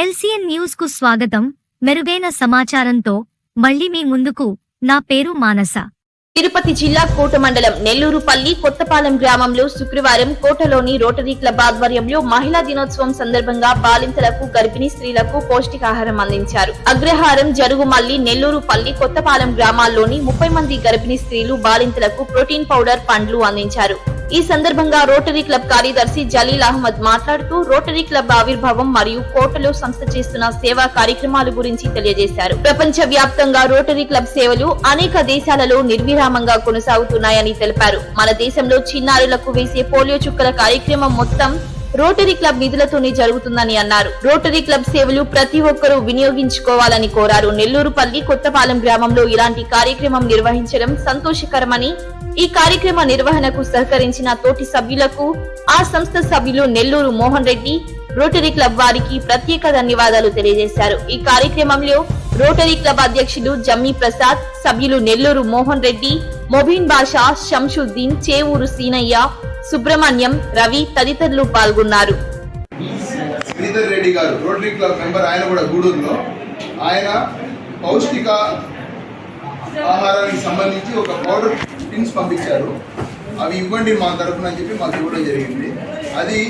LCN న్యూస్కు స్వాగతం. మెరుగైన సమాచారంతో మళ్ళీ మీ ముందుకు నా పేరు మానస. తిరుపతి జిల్లా కోట మండలం నెల్లూరుపల్లి కొత్తపాలెం గ్రామంలో శుక్రవారం కోటలోని రోటరీ క్లబ్ ఆధ్వర్యంలో మహిళా దినోత్సవం సందర్భంగా బాలింతలకు గర్భిణీ స్త్రీలకు పౌష్టికాహారం అందించారు. అగ్రహారం జరుగుమల్లి నెల్లూరుపల్లి కొత్తపాలెం గ్రామాల్లోని ముప్పై మంది గర్భిణీ స్త్రీలు బాలింతలకు ప్రోటీన్ పౌడర్ పండ్లు అందించారు. ఈ సందర్భంగా రోటరీ క్లబ్ కార్యదర్శి జలీల్ అహ్మద్ మాట్లాడుతూ రోటరీ క్లబ్ ఆవిర్భావం మరియు కోటలో సంస్థ చేస్తున్న సేవా కార్యక్రమాల గురించి తెలియజేశారు. ప్రపంచ వ్యాప్తంగా రోటరీ క్లబ్ సేవలు అనేక దేశాలలో నిర్విరామంగా కొనసాగుతున్నాయని తెలిపారు. మన దేశంలో చిన్నారులకు వేసే పోలియో చుక్కల కార్యక్రమం మొత్తం రోటరీ క్లబ్ నిధులతోనే జరుగుతుందని అన్నారు. రోటరీ క్లబ్ సేవలు ప్రతి ఒక్కరూ వినియోగించుకోవాలని కోరారు. నెల్లూరుపల్లి కొత్తపాలెం గ్రామంలో ఇలాంటి కార్యక్రమం నిర్వహించడం సంతోషకరమని ఈ కార్యక్రమ నిర్వహణకు సహకరించిన తోటి సభ్యులకు ఆ సంస్థ సభ్యులు నెల్లూరు మోహన్ రెడ్డి రోటరీ క్లబ్ వారికి ప్రత్యేక ధన్యవాదాలు తెలియజేశారు. ఈ కార్యక్రమంలో రోటరీ క్లబ్ అధ్యక్షులు జమ్మి ప్రసాద్ సభ్యులు నెల్లూరు మోహన్ రెడ్డి మొబీన్ బాషా షంషుద్దీన్ చేవూరు సీనయ్య సుబ్రహ్మణ్యం రవి తదితరులు పాల్గొన్నారు. శ్రీధర్ రెడ్డి గారు రోటరీ క్లబ్ మెంబర్ ఆయన కూడా గూడూరులో. ఆయన పౌష్టిక ఆహారానికి సంబంధించి ఒక పౌడర్ టిన్స్ పంపించారు. అవి ఇవ్వండి మా తరఫున అని చెప్పి మాకు ఇవ్వడం జరిగింది. అది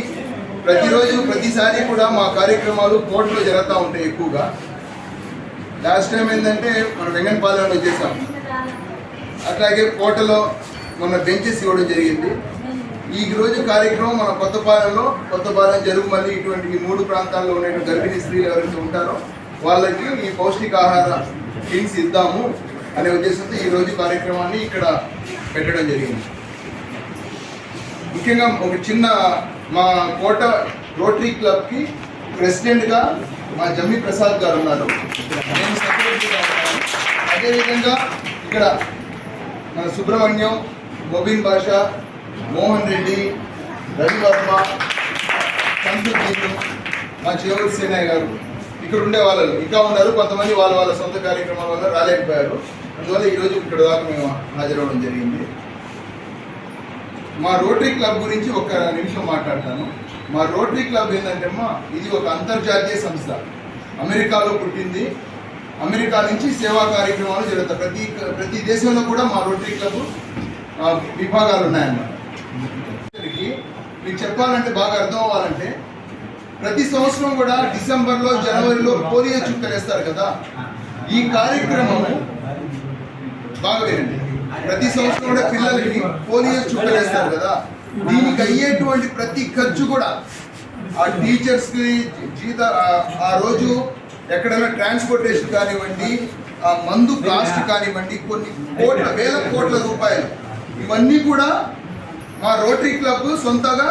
ప్రతిరోజు ప్రతిసారి కూడా మా కార్యక్రమాలు కోర్టులో జరుగుతూ ఉంటాయి ఎక్కువగా. లాస్ట్ టైం ఏంటంటే మన వెంగనపాలెంలో చేసాం అట్లాగే కోటలో మొన్న బెంచెస్ ఇవ్వడం జరిగింది. ఈ రోజు కార్యక్రమం మన కొత్తపాలెంలో కొత్తపాలెం జరుగుమల్లి ఇటువంటి మూడు ప్రాంతాల్లో ఉండే గర్భిణీ స్త్రీలు ఎవరైతే ఉంటారో వాళ్ళకి ఈ పౌష్టికాహార కిట్స్ ఇద్దాము అనే ఉద్దేశంతో ఈ రోజు కార్యక్రమాన్ని ఇక్కడ పెట్టడం జరిగింది. ముఖ్యంగా ఒక చిన్న మా కోట రోటరీ క్లబ్కి ప్రెసిడెంట్గా మా జమ్మి ప్రసాద్ గారు ఉన్నారు. నేను సెక్రటరీగా అదేవిధంగా ఇక్కడ మన సుబ్రహ్మణ్యం గోవింద్ భాష మోహన్ రెడ్డి రవి వర్మ సంతృప్తి మా చేవూరు సేనయ్య గారు. ఇక్కడ ఉండే వాళ్ళు ఇంకా ఉన్నారు కొంతమంది వాళ్ళ వాళ్ళ సొంత కార్యక్రమాల వల్ల రాలేకపోయారు. అందువల్ల ఈరోజు ఇక్కడ దాకా మేము హాజరవడం జరిగింది. మా రోటరీ క్లబ్ గురించి ఒక నిమిషం మాట్లాడతాను. మా రోటరీ క్లబ్ ఏంటంటే అమ్మా ఇది ఒక అంతర్జాతీయ సంస్థ. అమెరికాలో పుట్టింది. అమెరికా నుంచి సేవా కార్యక్రమాలు జరుగుతాయి. ప్రతి ప్రతి దేశంలో కూడా మా రోటరీ క్లబ్ విభాగాలు ఉన్నాయన్నమాట. మీకు చెప్పాలంటే బాగా అర్థం అవ్వాలంటే ప్రతి సంవత్సరం కూడా డిసెంబర్లో జనవరిలో పోలియో చుక్కలు వేస్తారు కదా. ఈ కార్యక్రమం బాగా వినండి. ప్రతి సంవత్సరం కూడా పిల్లలకి పోలియో చుక్కలు వేస్తారు కదా. దీనికి అయ్యేటువంటి ప్రతి ఖర్చు కూడా ఆ టీచర్స్కి జీత ఆ- ఆ రోజు ఎక్కడైనా ట్రాన్స్పోర్టేషన్ కానివ్వండి ఆ మందు కాస్ట్ కానివ్వండి కొన్ని కోట్ల వేల కోట్ల రూపాయలు. ఇవన్నీ కూడా మా రోటరీ క్లబ్ సొంతగా